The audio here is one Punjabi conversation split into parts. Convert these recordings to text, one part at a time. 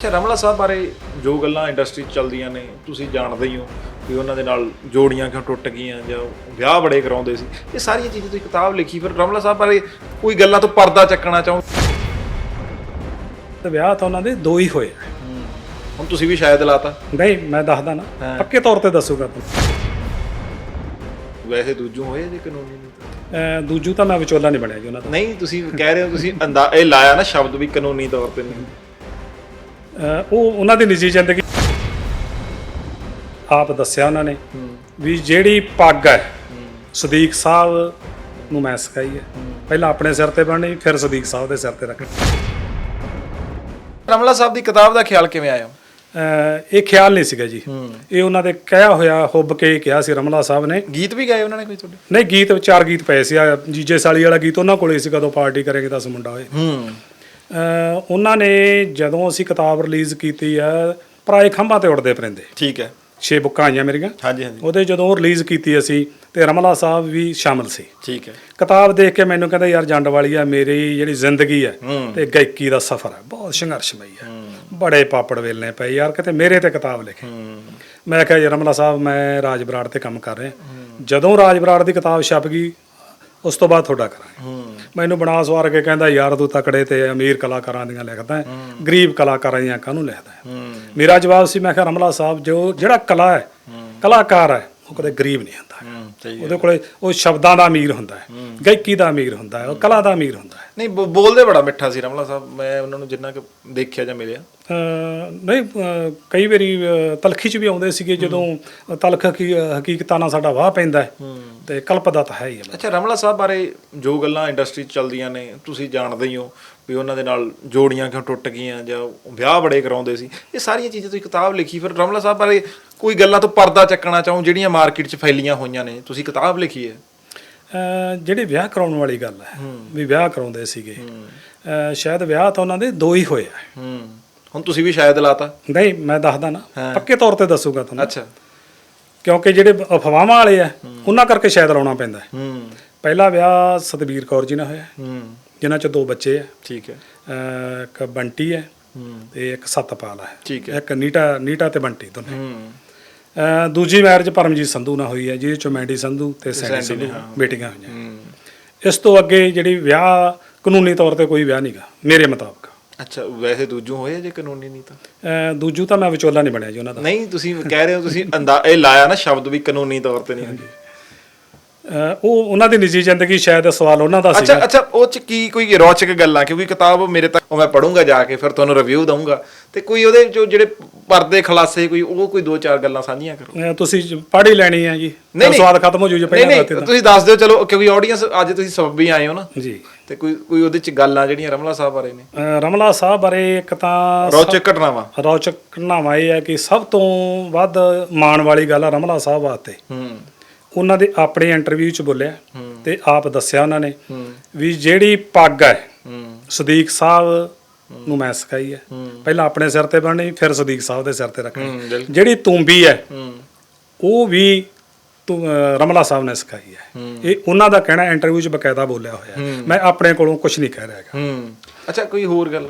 ਅੱਛਾ ਰਮਲਾ ਸਾਹਿਬ ਬਾਰੇ ਜੋ ਗੱਲਾਂ ਇੰਡਸਟਰੀ 'ਚ ਚੱਲਦੀਆਂ ਨੇ ਤੁਸੀਂ ਜਾਣਦੇ ਹੀ ਹੋ ਵੀ ਉਹਨਾਂ ਦੇ ਨਾਲ ਜੋੜੀਆਂ ਕਿਉਂ ਟੁੱਟ ਗਈਆਂ ਜਾਂ ਵਿਆਹ ਬੜੇ ਕਰਾਉਂਦੇ ਸੀ। ਇਹ ਸਾਰੀਆਂ ਚੀਜ਼ਾਂ ਤੁਸੀਂ ਕਿਤਾਬ ਲਿਖੀ ਫਿਰ ਰਮਲਾ ਸਾਹਿਬ ਬਾਰੇ ਕੋਈ ਗੱਲਾਂ ਤੋਂ ਪਰਦਾ ਚੱਕਣਾ ਚਾਹੋ ਤੇ ਵਿਆਹ ਤਾਂ ਉਹਨਾਂ ਦੇ ਦੋ ਹੀ ਹੋਏ। ਹੁਣ ਤੁਸੀਂ ਵੀ ਸ਼ਾਇਦ ਲਾਤਾ। ਨਹੀਂ ਮੈਂ ਦੱਸਦਾ ਨਾ। ਪੱਕੇ ਤੌਰ ਤੇ ਦੱਸੂਗਾ ਤੁਹਾਨੂੰ ਵੈਸੇ ਦੂਜੂ ਹੋਏ ਜੇ ਕਾਨੂੰਨੀ ਨਹੀਂ ਦੂਜੂ ਤਾਂ ਮੈਂ ਵਿਚੋਲਾ ਨਹੀਂ ਬਣਿਆ ਜੀ ਉਹਨਾਂ ਦਾ ਨਹੀਂ ਤੁਸੀਂ ਕਹਿ ਰਹੇ ਹੋ ਤੁਸੀਂ ਅੰਦਾ ਇਹ ਲਾਇਆ ਨਾ ਸ਼ਬਦ ਵੀ ਕਾਨੂੰਨੀ ਤੌਰ ਤੇ ਨਹੀਂ। ਉਹ ਉਹਨਾਂ ਦੀ ਨਿੱਜੀ ਜ਼ਿੰਦਗੀ ਆਪ ਦੱਸਿਆ ਉਹਨਾਂ ਨੇ ਵੀ ਜਿਹੜੀ ਪੱਗ ਹੈ ਸਦੀਕ ਸਾਹਿਬ ਨੂੰ ਮੈਂ ਸਿਖਾਈ ਹੈ। ਪਹਿਲਾਂ ਆਪਣੇ ਸਿਰ ਤੇ ਬਣਨੀ ਫਿਰ ਸਦੀਕ ਸਾਹਿਬ ਦੇ ਸਿਰ ਤੇ ਰੱਖਣੀ। ਰਮਲਾ ਸਾਹਿਬ ਦੀ ਕਿਤਾਬ ਦਾ ਖਿਆਲ ਕਿਵੇਂ ਆਇਆ? ਇਹ ਖਿਆਲ ਨਹੀਂ ਸੀਗਾ ਜੀ। ਇਹ ਉਹਨਾਂ ਦੇ ਕਹਿਆ ਹੋਇਆ ਹੁੱਬ ਕੇ ਕਿਹਾ ਸੀ ਰਮਲਾ ਸਾਹਿਬ ਨੇ। ਗੀਤ ਵੀ ਗਾਏ ਉਹਨਾਂ ਨੇ ਕੋਈ ਤੁਹਾਡੇ? ਨਹੀਂ ਗੀਤ ਚਾਰ ਗੀਤ ਪਏ ਸੀ। ਜੀਜੇ ਸਾਲੀ ਵਾਲਾ ਗੀਤ ਉਹਨਾਂ ਕੋਲੇ ਸੀ ਕਦੋਂ ਪਾਰਟੀ ਕਰੇਗੇ ਦਸ ਮੁੰਡਾ ਹੋਏ। ਹੂੰ। ਉਹਨਾਂ ਨੇ ਜਦੋਂ ਅਸੀਂ ਕਿਤਾਬ ਰਿਲੀਜ਼ ਕੀਤੀ ਆ ਪਰਾਏ ਖੰਭਾਂ ਤੇ ਉੜਦੇ ਪਰਿੰਦੇ ਠੀਕ ਹੈ। ਛੇ ਬੁੱਕਾਂ ਆਈਆਂ ਮੇਰੀਆਂ। ਹਾਂਜੀ ਹਾਂਜੀ। ਉਹਦੇ ਜਦੋਂ ਰਿਲੀਜ਼ ਕੀਤੀ ਅਸੀਂ ਤੇ ਰਮਲਾ ਸਾਹਿਬ ਵੀ ਸ਼ਾਮਲ ਸੀ। ਠੀਕ ਹੈ। ਕਿਤਾਬ ਦੇਖ ਕੇ ਮੈਨੂੰ ਕਹਿੰਦਾ ਯਾਰ ਜੰਡ ਵਾਲੀ ਆ ਮੇਰੀ ਜਿਹੜੀ ਜ਼ਿੰਦਗੀ ਹੈ ਹੂੰ। ਤੇ ਗਾਇਕੀ ਦਾ ਸਫ਼ਰ ਹੈ ਬਹੁਤ ਸੰਘਰਸ਼ਮਈ ਹੈ। ਬੜੇ ਪਾਪੜ ਵੇਲਨੇ ਪਏ। ਯਾਰ ਕਿਤੇ ਮੇਰੇ ਤੇ ਕਿਤਾਬ ਲਿਖੇ। ਹੂੰ। ਮੈਂ ਕਿਹਾ ਜੀ ਰਮਲਾ ਸਾਹਿਬ ਮੈਂ ਰਾਜ ਬਰਾੜ ਤੇ ਕੰਮ ਕਰ ਰਿਹਾ। ਜਦੋਂ ਰਾਜ ਬਰਾੜ ਦੀ ਕਿਤਾਬ ਛਪ ਗਈ ਉਸ ਤੋਂ ਬਾਅਦ ਤੁਹਾਡਾ ਕਰਾਂਗੇ ਮੈਨੂੰ ਬਣਾ ਸਵਾਰ ਕੇ ਕਹਿੰਦਾ ਯਾਰ ਤੂੰ ਤਕੜੇ ਤੇ ਅਮੀਰ ਕਲਾਕਾਰਾਂ ਦੀਆਂ ਲਿਖਦਾ ਹੈ, ਗਰੀਬ ਕਲਾਕਾਰਾਂ ਦੀਆਂ ਕਾਹਨੂੰ ਲਿਖਦਾ ਹੈ? ਮੇਰਾ ਜਵਾਬ ਸੀ ਮੈਂ ਕਿਹਾ ਰਮਲਾ ਸਾਹਿਬ ਜੋ ਜਿਹੜਾ ਕਲਾ ਹੈ ਕਲਾਕਾਰ ਹੈ ਉਹ ਕਦੇ ਗਰੀਬ ਨਹੀਂ ਹੁੰਦਾ। ਉਹਦੇ ਕੋਲੇ ਉਹ ਸ਼ਬਦਾਂ ਦਾ ਅਮੀਰ ਹੁੰਦਾ ਹੈ। ਗਾਇਕੀ ਦਾ ਅਮੀਰ ਹੁੰਦਾ ਹੈ ਉਹ ਕਲਾ ਦਾ ਅਮੀਰ ਹੁੰਦਾ ਹੈ। ਨਹੀਂ ਬੋ- ਬੋਲਦੇ ਬੜਾ ਮਿੱਠਾ ਸੀ ਰਮਲਾ ਸਾਹਿਬ। ਮੈਂ ਉਹਨਾਂ ਨੂੰ ਜਿੰਨਾ ਕਿ ਦੇਖਿਆ ਜਾਂ ਮਿਲਿਆ। ਅਹ ਨਹੀਂ ਅਹ ਕਈ ਵਾਰੀ ਅਹ ਤਲਖੀ ਚ ਵੀ ਆਉਂਦੇ ਸੀਗੇ ਜਦੋਂ ਤਲਖ ਹਕੀ- ਹਕੀਕਤਾਂ ਨਾਲ ਸਾਡਾ ਵਾਹ ਪੈਂਦਾ ਹੈ। ਤੇ ਕਲਪਦਾ ਤਾਂ ਹੈ ਹੀ ਹੈ ਅੱਛਾ ਰਮਲਾ ਸਾਹਿਬ ਬਾਰੇ ਜੋ ਗੱਲਾਂ ਇੰਡਸਟਰੀ 'ਚ ਚੱਲਦੀਆਂ ਨੇ ਤੁਸੀਂ ਜਾਣਦੇ ਹੀ ਹੋ ਵੀ ਉਹਨਾਂ ਦੇ ਨਾਲ ਜੋੜੀਆਂ ਕਿਉਂ ਟੁੱਟ ਗਈਆਂ ਜਾਂ ਵਿਆਹ ਬੜੇ ਕਰਾਉਂਦੇ ਸੀ। ਇਹ ਸਾਰੀਆਂ ਚੀਜ਼ਾਂ ਤੁਸੀਂ ਕਿਤਾਬ ਲਿਖੀ ਫਿਰ ਰਮਲਾ ਸਾਹਿਬ ਬਾਰੇ ਕੋਈ ਗੱਲਾਂ ਤੋਂ ਪਰਦਾ ਚੱਕਣਾ ਚਾਹੋ ਜਿਹੜੀਆਂ ਮਾਰਕੀਟ 'ਚ ਫੈਲੀਆਂ ਹੋਈਆਂ ਨੇ? ਤੁਸੀਂ ਕਿਤਾਬ ਲਿਖੀ ਹੈ। ਜਿਹੜੀ ਵਿਆਹ ਕਰਾਉਣ ਵਾਲੀ ਗੱਲ ਹੈ ਵੀ ਵਿਆਹ ਕਰਾਉਂਦੇ ਸੀਗੇ। ਸ਼ਾਇਦ ਵਿਆਹ ਤਾਂ ਉਹਨਾਂ ਦੇ ਦੋ ਹੀ ਹੋਏ ਆ। ਹੂੰ। ਹੁਣ ਤੁਸੀਂ ਵੀ ਸ਼ਾਇਦ ਲਾਤਾ। ਨਹੀਂ ਮੈਂ ਦੱਸਦਾ ਨਾ। ਪੱਕੇ ਤੌਰ ਤੇ ਦੱਸੂਗਾ ਤੁਹਾਨੂੰ। ਅੱਛਾ। ਕਿਉਂਕਿ ਜਿਹੜੇ ਅਫਵਾਹਾਂ ਵਾਲੇ ਆ ਉਹਨਾਂ ਕਰਕੇ ਸ਼ਾਇਦ ਲਾਉਣਾ ਪੈਂਦਾ ਹੈ। ਪਹਿਲਾ ਵਿਆਹ ਸਤਬੀਰ ਕੌਰ ਜੀ ਨਾਲ ਹੋਇਆ। ਜਿਨ੍ਹਾਂ ਚ ਦੋ ਬੱਚੇ ਆ। ਠੀਕ ਹੈ। ਇੱਕ ਬੰਟੀ ਹੈ ਤੇ ਇੱਕ ਸਤਪਾਲ ਹੈ। ਇੱਕ ਨੀਟਾ ਨੀਟਾ ਤੇ ਬੰਟੀ ਦੋਨੇ। ਅਹ ਦੂਜੀ ਮੈਰਿਜ ਪਰਮਜੀਤ ਸੰਧੂ ਨਾਲ ਹੋਈ ਹੈ ਜਿਹਦੇ ਚੋਂ ਮੈਂਡੀ ਸੰਧੂ ਤੇ ਸੈਣੀ ਸੰਧੂ ਬੇਟੀਆਂ ਹੋਈਆਂ। ਇਸ ਤੋਂ ਅੱਗੇ ਜਿਹੜੀ ਵਿਆਹ ਕਾਨੂੰਨੀ ਤੌਰ ਤੇ ਕੋਈ ਵਿਆਹ ਨਹੀਂਗਾ ਮੇਰੇ ਮੁਤਾਬਕ। ਅੱਛਾ ਵੈਸੇ ਦੂਜੂ ਹੋਏ ਜੇ ਕਾਨੂੰਨੀ ਨਹੀਂ ਤਾਂ? ਅਹ ਦੂਜੂ ਤਾਂ ਮੈਂ ਵਿਚੋਲਾ ਨਹੀਂ ਬਣਿਆ ਜੀ ਉਹਨਾਂ ਦਾ। ਨਹੀਂ ਤੁਸੀਂ ਕਹਿ ਰਹੇ ਹੋ ਤੁਸੀਂ ਅੰਦਾ ਇਹ ਲਾਇਆ ਨਾ ਸ਼ਬਦ ਵੀ ਕਾਨੂੰਨੀ ਤੌਰ ਤੇ ਨਹੀਂ ਹੁੰਦੀ। ਉਹ ਉਹਨਾਂ ਦੀ ਨਿੱਜੀ ਜ਼ਿੰਦਗੀ ਸ਼ਾਇਦ ਸਵਾਲ ਉਹਨਾਂ ਦਾ ਸੀ ਅੱਛਾ ਅੱਛਾ ਉਹ ਚ ਕੀ ਕੋਈ ਰੌਚਕ ਗੱਲਾਂ? ਕਿਉਂਕਿ ਕਿਤਾਬ ਮੇਰੇ ਤੱਕ ਮੈਂ ਪੜੂੰਗਾ ਜਾ ਕੇ ਫਿਰ ਤੁਹਾਨੂੰ ਰਿਵਿਊ ਦਊਂਗਾ। ਤੇ ਕੋਈ ਉਹਦੇ ਜੋ ਜਿਹੜੇ ਪਰਦੇ ਖਲਾਸੇ ਕੋਈ ਉਹ ਕੋਈ ਦੋ ਚਾਰ ਗੱਲਾਂ ਸਾਂਝੀਆਂ ਕਰੋ। ਤੁਸੀਂ ਪੜ੍ਹ ਹੀ ਲੈਣੀ ਹੈ ਜੀ। ਸਵਾਦ ਖਤਮ ਹੋ ਜੂ ਜੇ ਪਹਿਲਾਂ ਨਹੀਂ ਦੱਸਦੇ ਤੁਸੀਂ ਦੱਸ ਦਿਓ ਚਲੋ ਕਿਉਂਕਿ ਆਡੀਅנס ਅੱਜ ਤੁਸੀਂ ਸਬੱਬੀ ਆਏ ਹੋ ਨਾ। ਜੀ। ਤੇ ਕੋਈ ਕੋਈ ਉਹਦੇ ਚ ਗੱਲਾਂ ਜਿਹੜੀਆਂ ਰਮਲਾ ਸਾਹਿਬ ਬਾਰੇ ਨੇ? ਰਮਲਾ ਸਾਹਿਬ ਬਾਰੇ ਇੱਕ ਤਾਂ ਰੌਚਕ ਘਟਨਾਵਾਂ। ਰੌਚਕ ਘਟਨਾਵਾਂ ਇਹ ਹੈ ਕਿ ਸਭ ਤੋਂ ਵੱਧ ਮਾਣ ਵਾਲੀ ਗੱਲ ਆ ਰਮਲਾ ਸਾਹਿਬ ਵਾਸਤੇ। ਹੂੰ। ਉਹਨਾਂ ਦੇ ਆਪਣੇ ਇੰਟਰਵਿਊ 'ਚ ਬੋਲਿਆ ਤੇ ਆਪ ਦੱਸਿਆ ਉਹਨਾਂ ਨੇ ਵੀ ਜਿਹੜੀ ਪੱਗ ਹੈ ਸਦੀਕ ਸਾਹਿਬ ਨੂੰ ਮੈਂ ਸਿਖਾਈ ਹੈ। ਪਹਿਲਾਂ ਆਪਣੇ ਸਿਰ ਤੇ ਬਣਨੀ ਫਿਰ ਸਦੀਕ ਸਾਹਿਬ ਦੇ ਸਿਰ ਤੇ ਰੱਖਣੀ। ਜਿਹੜੀ ਤੂੰਬੀ ਹੈ ਉਹ ਵੀ ਰਮਲਾ ਸਾਹਿਬ ਨੇ ਸਿਖਾਈ ਹੈ। ਇਹ ਉਹਨਾਂ ਦਾ ਕਹਿਣਾ ਇੰਟਰਵਿਊ 'ਚ ਬਕਾਇਦਾ ਬੋਲਿਆ ਹੋਇਆ ਮੈਂ ਆਪਣੇ ਕੋਲੋਂ ਕੁਝ ਨਹੀਂ ਕਹਿ ਰਿਹਾ ਹੈਗਾ। ਅੱਛਾ ਕੋਈ ਹੋਰ ਗੱਲ?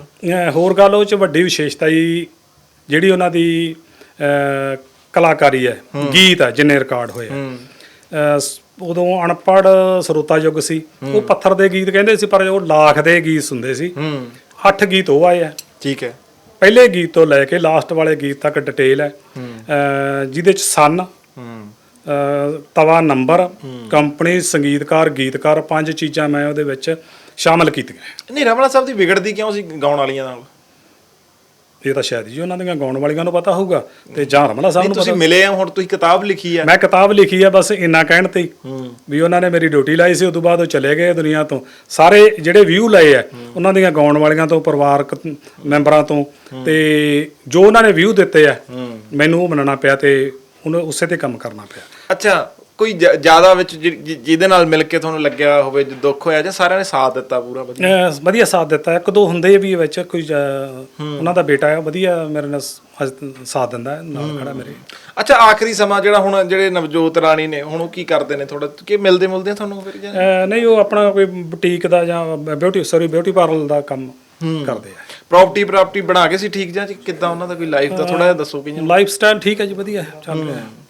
ਹੋਰ ਗੱਲ ਉਹ 'ਚ ਵੱਡੀ ਵਿਸ਼ੇਸ਼ਤਾ ਹੀ ਜਿਹੜੀ ਉਹਨਾਂ ਦੀ ਕਲਾਕਾਰੀ ਹੈ ਗੀਤ ਹੈ ਜਿੰਨੇ ਰਿਕਾਰਡ ਹੋਏ ਉਦੋਂ ਅਨਪੜ ਸਰੋਤਾ ਯੁੱਗ ਸੀ। ਉਹ ਪੱਥਰ ਦੇ ਗੀਤ ਕਹਿੰਦੇ ਸੀ ਪਰ ਉਹ ਲਾਖ ਦੇ ਗੀਤ ਸੁਣਦੇ ਸੀ। ਹੂੰ। ਅੱਠ ਗੀਤ ਉਹ ਆਏ ਆ। ਠੀਕ ਹੈ। ਪਹਿਲੇ ਗੀਤ ਤੋਂ ਲੈ ਕੇ ਲਾਸਟ ਵਾਲੇ ਗੀਤ ਤੱਕ ਡਿਟੇਲ ਹੈ। ਜਿਹਦੇ ਚ ਸਨ ਤਵਾ ਨੰਬਰ ਕੰਪਨੀ ਸੰਗੀਤਕਾਰ ਗੀਤਕਾਰ ਪੰਜ ਚੀਜ਼ਾਂ ਮੈਂ ਉਹਦੇ ਵਿੱਚ ਸ਼ਾਮਲ ਕੀਤੀਆਂ। ਨਹੀਂ ਰਮਲਾ ਸਾਹਿਬ ਦੀ ਵਿਗੜਦੀ ਕਿਉਂ ਸੀ ਗਾਉਣ ਵਾਲੀਆਂ ਨਾਲ? ਇਹ ਤਾਂ ਸ਼ਾਇਦ ਜੀ ਉਹਨਾਂ ਦੀਆਂ ਗਾਉਣ ਵਾਲੀਆਂ ਨੂੰ ਪਤਾ ਹੋਊਗਾ ਤੇ ਜਾਂ ਰਮਲਾ ਸਾਹਿਬ ਨਹੀਂ ਨੂੰ ਤੁਸੀਂ ਮਿਲੇ ਆ ਹੁਣ ਤੁਸੀਂ ਕਿਤਾਬ ਲਿਖੀ ਆ। ਮੈਂ ਕਿਤਾਬ ਲਿਖੀ ਆ ਬਸ ਇੰਨਾ ਕਹਿਣ ਤੇ ਹੀ। ਵੀ ਉਹਨਾਂ ਨੇ ਮੇਰੀ ਡਿਊਟੀ ਲਾਈ ਸੀ ਉਦੋਂ ਬਾਅਦ ਉਹ ਚਲੇ ਗਏ ਦੁਨੀਆ ਤੋਂ। ਸਾਰੇ ਜਿਹੜੇ ਵਿਊ ਲਏ ਆ ਉਹਨਾਂ ਦੀਆਂ ਗਾਉਣ ਵਾਲੀਆਂ ਤੋਂ ਪਰਿਵਾਰਕ ਮੈਂਬਰਾਂ ਤੋਂ। ਤੇ ਜੋ ਉਹਨਾਂ ਨੇ ਵਿਊ ਦਿੱਤੇ ਆ ਮੈਨੂੰ ਉਹ ਮੰਨਣਾ ਪਿਆ ਤੇ ਉਹਨੂੰ ਉਸੇ ਤੇ ਕੰਮ ਕਰਨਾ ਪਿਆ। ਅੱਛਾ ਕੋਈ ਜ਼ਿਆਦਾ ਵਿੱਚ ਜਿਹਦੇ ਨਾਲ ਮਿਲ ਕੇ ਤੁਹਾਨੂੰ ਲੱਗਿਆ ਹੋਵੇ ਜੇ ਦੁੱਖ ਹੋਇਆ ਜਾਂ ਸਾਰਿਆਂ ਨੇ ਸਾਥ ਦਿੱਤਾ ਪੂਰਾ ਵਧੀਆ? ਵਧੀਆ ਸਾਥ ਦਿੱਤਾ। ਇੱਕ ਦੋ ਹੁੰਦੇ ਵੀ ਵਿੱਚ ਕੋਈ ਉਹਨਾਂ ਦਾ ਬੇਟਾ ਹੈ ਵਧੀਆ ਮੇਰੇ ਨਾਲ ਸਾਥ ਦਿੰਦਾ ਹੈ ਨਾਲ ਖੜਾ ਮੇਰੇ। ਅੱਛਾ ਆਖਰੀ ਸਮਾਂ ਜਿਹੜਾ ਹੁਣ ਜਿਹੜੇ ਨਵਜੋਤ ਰਾਣੀ ਨੇ ਹੁਣ ਉਹ ਕੀ ਕਰਦੇ ਨੇ ਥੋੜਾ ਕਿ ਮਿਲਦੇ ਮਿਲਦੇ ਤੁਹਾਨੂੰ ਫਿਰ ਜਾਂ? ਨਹੀਂ ਉਹ ਆਪਣਾ ਕੋਈ ਬੁਟੀਕ ਦਾ ਜਾਂ ਬਿਊਟੀ ਸੌਰੀ ਬਿਊਟੀ ਪਾਰਲਰ ਦਾ ਕੰਮ ਕਰਦੇ ਆ। ਪ੍ਰਾਪਰਟੀ ਪ੍ਰਾਪਰਟੀ ਬਣਾ ਕੇ ਸੀ ਠੀਕ ਜਾਂ? ਕਿੱਦਾਂ ਉਹਨਾਂ ਦਾ ਕੋਈ ਲਾਈਫ ਦਾ? ਥੋੜਾ ਜਿਹਾ ਦੱਸੋ ਕਿ ਲਾਈਫ ਸਟਾਈਲ ਠੀਕ ਹੈ ਜੀ ਵਧੀਆ ਚੱਲ ਰਿਹਾ। ਹੈ।